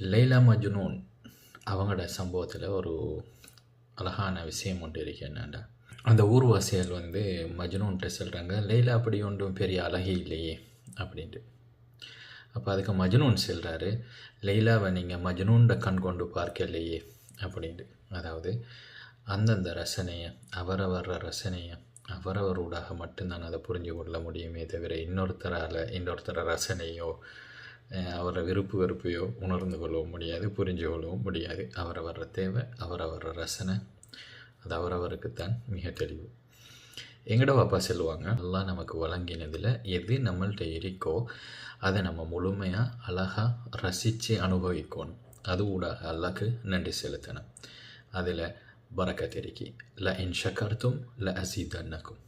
லைலா மஜ்னூன் அவங்களோட சம்பவத்தில் ஒரு அழகான விஷயம் ஒன்று இருக்கு என்னண்டா அந்த ஊர்வாசிகள் வந்து மஜ்னூன்ட்ட சொல்கிறாங்க லைலா அப்படி ஒன்றும் பெரிய அழகி இல்லையே அப்படின்ட்டு. அப்போ அதுக்கு மஜ்னூன் சொல்கிறாரு லைலாவை நீங்கள் மஜ்னூன்ட கண் கொண்டு பார்க்கலையே அப்படின்ட்டு. அதாவது அந்தந்த ரசனையை அவரவர ரசனையை அவரவரூடாக மட்டும்தான் அதை புரிஞ்சு கொள்ள முடியுமே தவிர இன்னொருத்தரால் இன்னொருத்தர ரசனையோ அவரை விருப்பு வெறுப்பையோ உணர்ந்து கொள்ளவும் முடியாது புரிஞ்சு கொள்ளவும் முடியாது. அவரவர தேவை அவரவர ரசனை அது அவரவருக்குத்தான் மிக தெளிவு. எங்கட பாப்பா சொல்லுவாங்க எல்லாம் நமக்கு வழங்கினதில் எது நம்மள்கிட்ட இருக்கோ அதை நம்ம முழுமையாக அழகாக ரசித்து அனுபவிக்கணும். அது ஊடாக அல்லாக்கு நன்றி செலுத்தணும். அதில் பறக்க தெருக்கி ல இன் ஷக்கர்த்தும் ல அசீதன்னக்கும்.